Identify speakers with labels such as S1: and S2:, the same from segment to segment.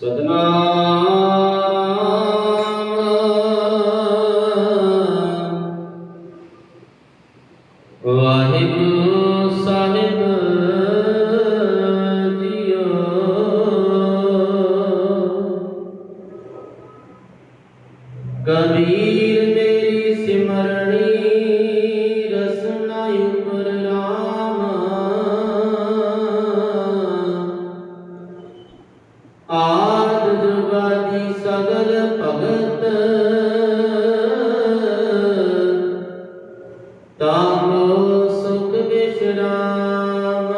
S1: ਸਤਨਾਮ। ਵਾਹਿਗੁਰੂ ਸਾਹਿਬ ਜੀਓ। ਕਬੀਰ ਮੇਰੀ ਸਿਮਰਣੀ ਆਦ ਜੁਗਾਦੀ ਸਗਲ ਭਗਤ। ਤਾਮੋ ਸੁਖ ਵਿਸ਼ਰਾਮ।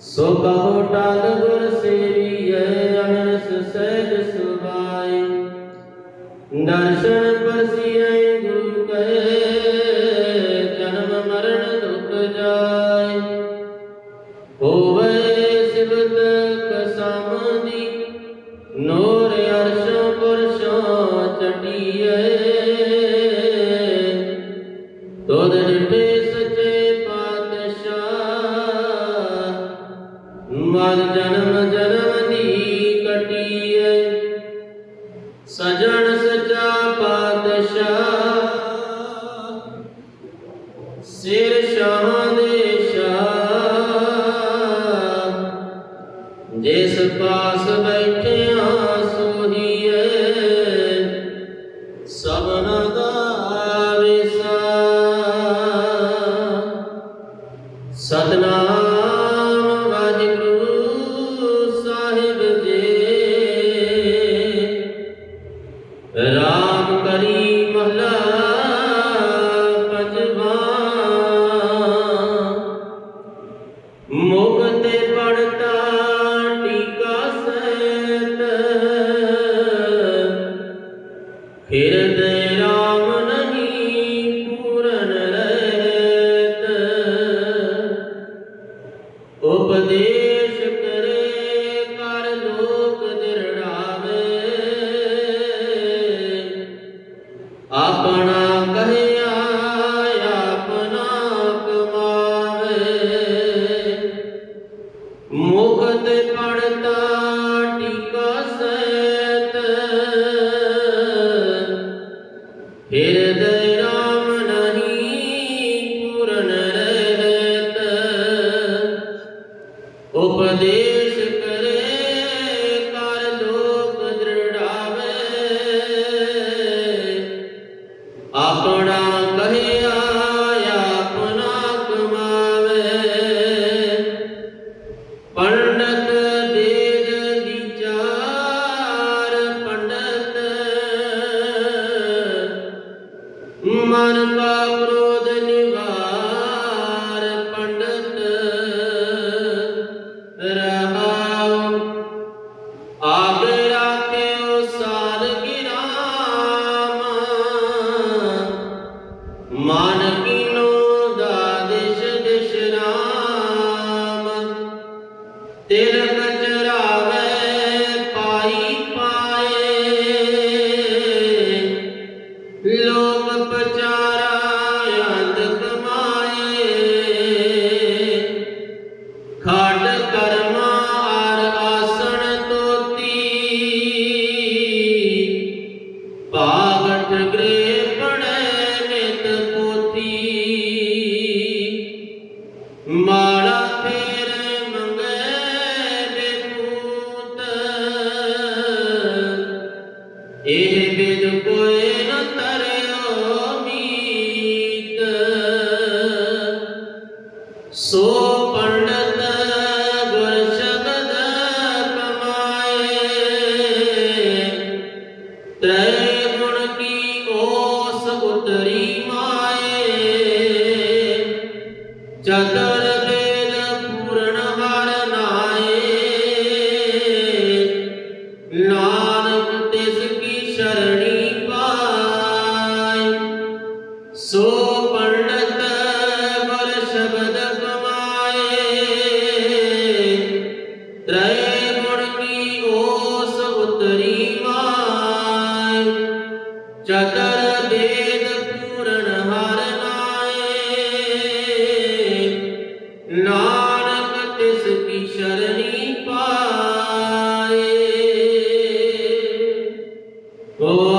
S1: ਸੋ ਕਹੋ ਟਲ ਗੁਰ ਸੇਵੀਐ ਅਨਸ ਸਹਿਜ ਸੁਭਾਈ। ਦਰਸ਼ਨ ਪਰਸੀਐ ਗੁਰੂ ਤੋਦ ਡਿਠੇ ਸਚੇ ਪਾਤਸ਼ਾਹ ਮਰ ਜਨਮ ਜਨਮ ਦੀ ਕਟੀਏ ਸਜਣ ਮਨ ਕਾ ਕ੍ਰੋਧ ਨਿਵਾਰ ਪੰਡਤ ਰਹਾਉ। ਆਗੇ ਰਾਖਿਓ ਸਾਲ ਗਿਰਾਮ ਮਨ ਕੀਨੋ ਦਾ ਦਿਸ਼ ਦਿਸ਼ ਰਾਮ। ਤਿਲਕ ਇਹ ਬਿਨ ਪੰਡਤ ਗੁਰ ਕਮਾਏ। ਤੈ ਗੁਣ ਕੀ ਓਸ ਉਤਰੀ ਮਾਏ। ও